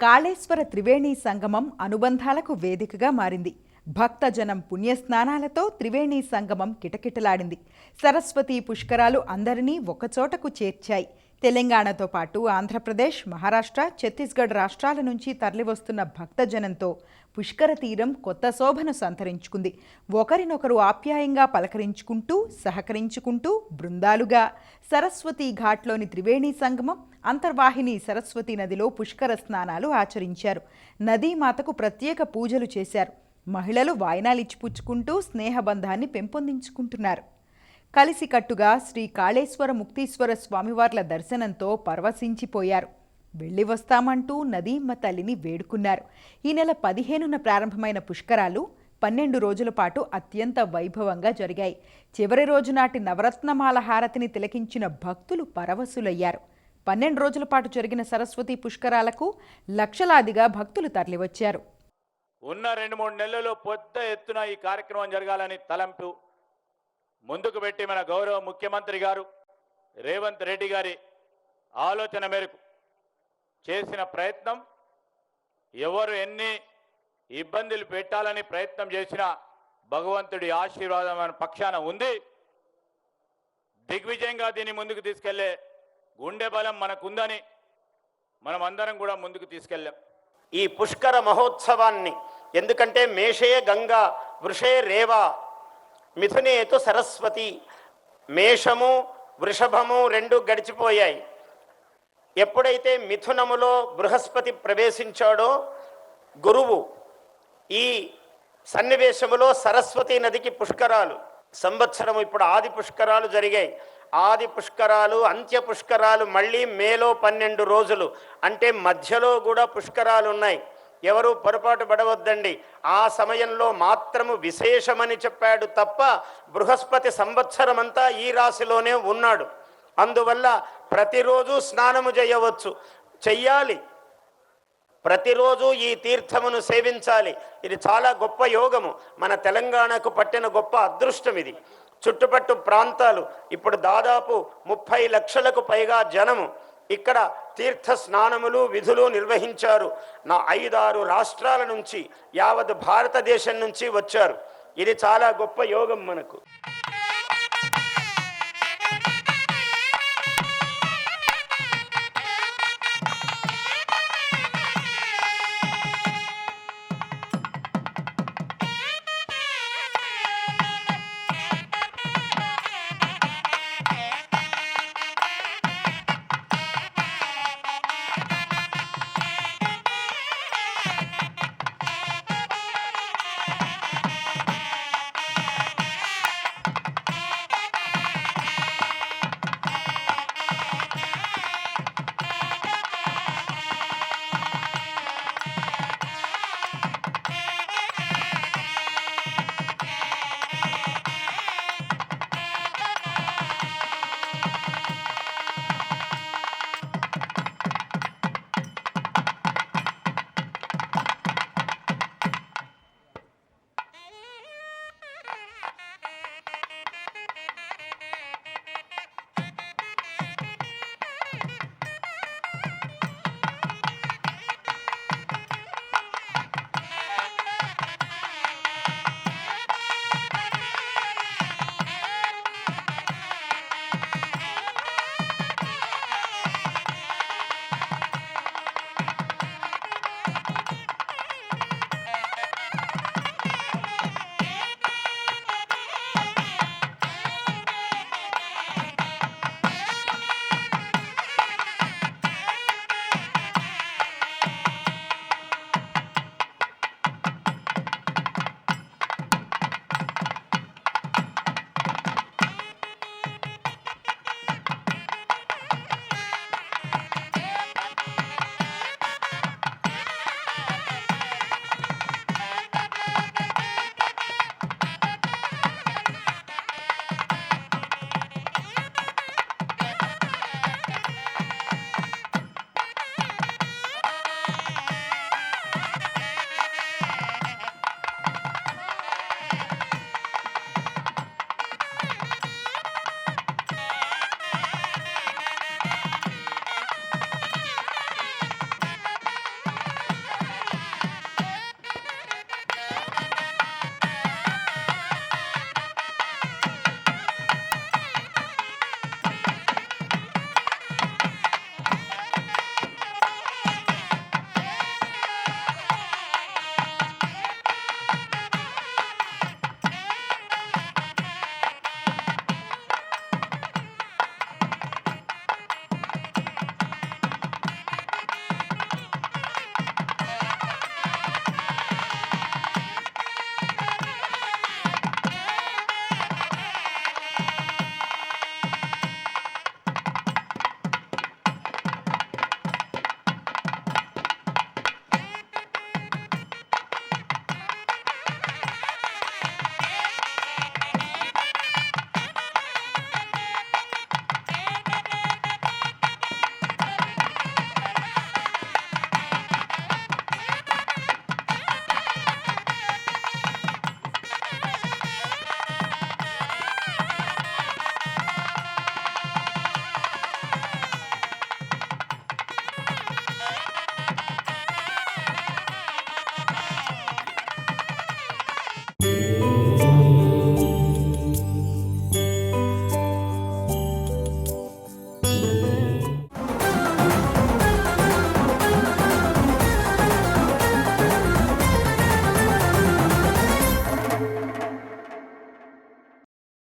కాళేశ్వర త్రివేణి సంగమం అనుబంధాలకు వేదికగా మారింది. భక్తజనం పుణ్యస్నానాలతో త్రివేణి సంగమం కిటకిటలాడింది. సరస్వతి పుష్కరాలు అందరినీ ఒకచోటకు చేర్చాయి. తెలంగాణతో పాటు ఆంధ్రప్రదేశ్ మహారాష్ట్ర ఛత్తీస్గఢ్ రాష్ట్రాల నుంచి తరలివస్తున్న భక్తజనంతో పుష్కర తీరం కొత్త శోభను సంతరించుకుంది. ఒకరినొకరు ఆప్యాయంగా పలకరించుకుంటూ సహకరించుకుంటూ బృందాలుగా. సరస్వతి ఘాట్లోని త్రివేణి సంగమం అంతర్వాహిని సరస్వతి నదిలో పుష్కర స్నానాలు ఆచరించారు. నదీమాతకు ప్రత్యేక పూజలు చేశారు. మహిళలు వాయినాలిచ్చి పుచ్చుకుంటూ స్నేహబంధాన్ని పెంపొందించుకుంటున్నారు. కలిసికట్టుగా శ్రీ కాళేశ్వర ముక్తీశ్వర స్వామివార్ల దర్శనంతో పరవశించిపోయారు. వెళ్ళి వస్తామంటూ నదీమ్మ తల్లిని వేడుకున్నారు. ఈ నెల పదిహేనున ప్రారంభమైన పుష్కరాలు పన్నెండు రోజుల పాటు అత్యంత వైభవంగా జరిగాయి. చివరి రోజు నాటి నవరత్నమాల హారతిని తిలకించిన భక్తులు పరవశులయ్యారు. పన్నెండు రోజుల పాటు జరిగిన సరస్వతి పుష్కరాలకు లక్షలాదిగా భక్తులు తరలివచ్చారు. ఉన్న రెండు మూడు నెలల్లో పెద్ద ఎత్తున ఈ కార్యక్రమం జరగాలని తలంపు ముందుకు పెట్టి మన గౌరవ ముఖ్యమంత్రి గారు రేవంత్ రెడ్డి గారి ఆలోచన మేరకు చేసిన ప్రయత్నం ఎవరు ఎన్ని ఇబ్బందులు పెట్టాలని ప్రయత్నం చేసినా భగవంతుడి ఆశీర్వాదం అనే పక్షాన ఉంది. దిగ్విజయంగా దీన్ని ముందుకు తీసుకెళ్ళే గుండె బలం మనకుందని మనం అందరం కూడా ముందుకు తీసుకెళ్ళాం. ఈ పుష్కర మహోత్సవాన్ని ఎందుకంటే మేషే గంగా వృషే రేవా మిథునేతు సరస్వతి మేషము వృషభము రెండు గడిచిపోయాయి. ఎప్పుడైతే మిథునములో బృహస్పతి ప్రవేశించాడో గురువు ఈ సన్నివేశములో సరస్వతి నదికి పుష్కరాలు సంవత్సరం ఇప్పుడు ఆది పుష్కరాలు జరిగాయి. ఆది పుష్కరాలు అంత్య పుష్కరాలు మళ్ళీ మేలో పన్నెండు రోజులు. అంటే మధ్యలో కూడా పుష్కరాలు ఉన్నాయి. ఎవరు పొరపాటు పడవద్దండి. ఆ సమయంలో మాత్రము విశేషమని చెప్పాడు తప్ప బృహస్పతి సంవత్సరమంతా ఈ రాశిలోనే ఉన్నాడు. అందువల్ల ప్రతిరోజు స్నానము చేయవచ్చు. చెయ్యాలి. ప్రతిరోజు ఈ తీర్థమును సేవించాలి. ఇది చాలా గొప్ప యోగము. మన తెలంగాణకు పట్టిన గొప్ప అదృష్టం ఇది. చుట్టుపట్టు ప్రాంతాలు ఇప్పుడు దాదాపు ముప్పై లక్షలకు పైగా జనము ఇక్కడ తీర్థ స్నానములు విధులు నిర్వహించారు. నా ఐదారు రాష్ట్రాల నుంచి యావత్ భారతదేశం నుంచి వచ్చారు. ఇది చాలా గొప్ప యోగం మనకు.